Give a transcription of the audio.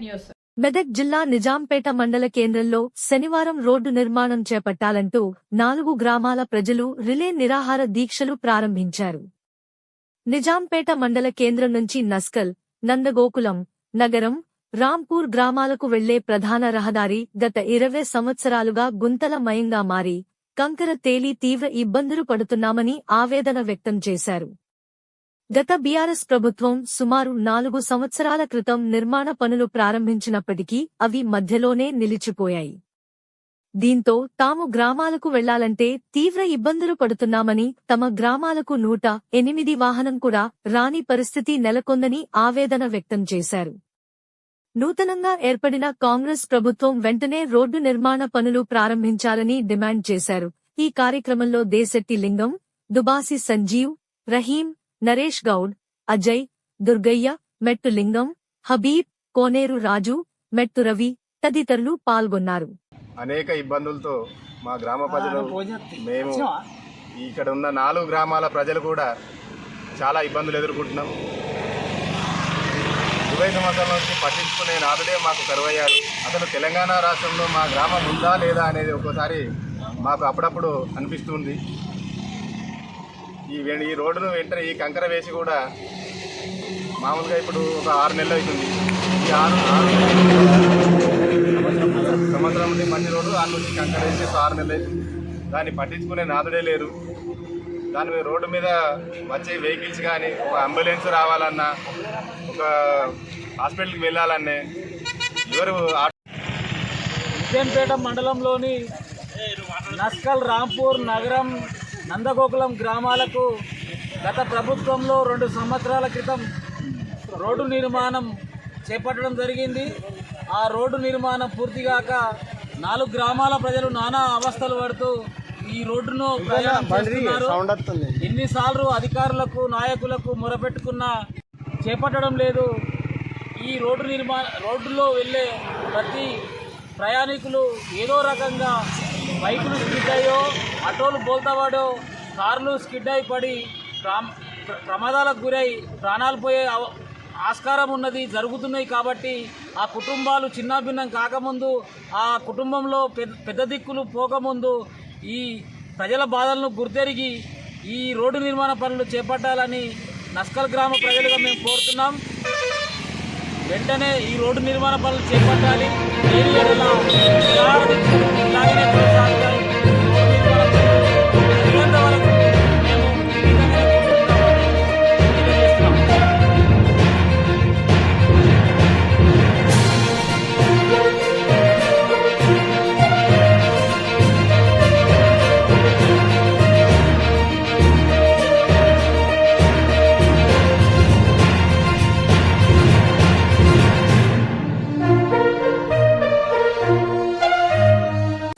News. Medak జిల్లా నిజాంపేట మండల కేంద్రంలో శనివారం రోడ్డు నిర్మాణం చేపట్టాలంటూ నాలుగు గ్రామాల ప్రజలు రిలే నిరాహార దీక్షలు ప్రారంభించారు. నిజాంపేట మండల కేంద్రం నుంచి నస్కల్ నందగోకులం నగరం రాంపూర్ గ్రామాలకు వెళ్ళే ప్రధాన రహదారి గత ఇరవై సంవత్సరాలుగా గుంతలమయంగా మారి కంకర తేలి తీవ్ర ఇబ్బందులు పడుతున్నామని ఆవేదన వ్యక్తం చేశారు. గత బీఆర్ఎస్ ప్రభుత్వం సుమారు నాలుగు సంవత్సరాల క్రితం నిర్మాణ పనులు ప్రారంభించినప్పటికీ అవి మధ్యలోనే నిలిచిపోయాయి. దీంతో తాము గ్రామాలకు వెళ్ళాలంటే తీవ్ర ఇబ్బందులు పడుతున్నామని తమ గ్రామాలకు నూట ఎనిమిది వాహనం కూడా రాని పరిస్థితి నెలకొందని ఆవేదన వ్యక్తం చేశారు. నూతనంగా ఏర్పడిన కాంగ్రెస్ ప్రభుత్వం వెంటనే రోడ్డు నిర్మాణ పనులు ప్రారంభించాలని డిమాండ్ చేశారు. ఈ కార్యక్రమంలో దేశెట్టి లింగం దుబాసి సంజీవ్ రహీం నరేష్ గౌడ్ అజయ్ దుర్గయ్య మెట్టు లింగం హబీబ్ కోనేరు రాజు మెట్టు రవి తదితరులు పాల్గొన్నారు. అనేక ఇబ్బందులతో మా గ్రామ ప్రజలు మేము ఇక్కడ ఉన్న నాలుగు గ్రామాల ప్రజలు కూడా చాలా ఇబ్బందులు ఎదుర్కొంటున్నాం. ఇరవై సంవత్సరాల నుంచి పట్టించుకునే నాదుడే మాకు కరువయ్యారు అసలు తెలంగాణ రాష్ట్రంలో మా గ్రామం ఉందా లేదా అనేది ఒక్కోసారి మాకు అప్పుడప్పుడు అనిపిస్తుంది. ఈ ఈ రోడ్డును వెంటనే ఈ కంకర వేసి కూడా మామూలుగా ఇప్పుడు ఒక ఆరు నెలలు అవుతుంది. ఈ ఆరు ఆరు సంవత్సరం నుండి మంచి రోడ్డు ఆరు నుంచి కంకర వేసి ఆరు నెలలు అవుతుంది. దాన్ని పట్టించుకునే నాదుడే లేరు. దాని మీద రోడ్డు మీద వచ్చే వెహికల్స్ కానీ ఒక అంబులెన్స్ రావాలన్నా ఒక హాస్పిటల్కి వెళ్ళాలన్నే ఎవరు ఆ- విజయన్పేట మండలంలోని నస్కల్ రాంపూర్ నగరం నందగోకులం గ్రామాలకు గత ప్రభుత్వంలో రెండు సంవత్సరాల క్రితం రోడ్డు నిర్మాణం చేపట్టడం జరిగింది. ఆ రోడ్డు నిర్మాణం పూర్తిగాక నాలుగు గ్రామాల ప్రజలు నానా అవస్థలు పడుతూ ఈ రోడ్డును ఎన్నిసార్లు అధికారులకు నాయకులకు మొరపెట్టుకున్నా చేపట్టడం లేదు. ఈ రోడ్డు నిర్మాణ రోడ్డులో వెళ్ళే ప్రతి ప్రయాణికులు ఏదో రకంగా బైకులు స్కిడ్ అయ్యో ఆటోలు బోల్తావాడు కార్లు స్కిడ్ అయి పడి ప్రమాదాలకు గురై ప్రాణాలు పోయే ఆస్కారం ఉన్నది జరుగుతున్నాయి కాబట్టి ఆ కుటుంబాలు చిన్నాభిన్నం కాకముందు ఆ కుటుంబంలో పెద్ద పెద్ద దిక్కులు పోకముందు ఈ ప్రజల బాధలను గుర్తెరిగి ఈ రోడ్డు నిర్మాణ పనులు చేపట్టాలని నస్కల్ గ్రామ ప్రజలుగా మేము కోరుతున్నాం. వెంటనే ఈ రోడ్డు నిర్మాణ పనులు చేపట్టాలి. ఇలాగనే కొనసాగుతాయి.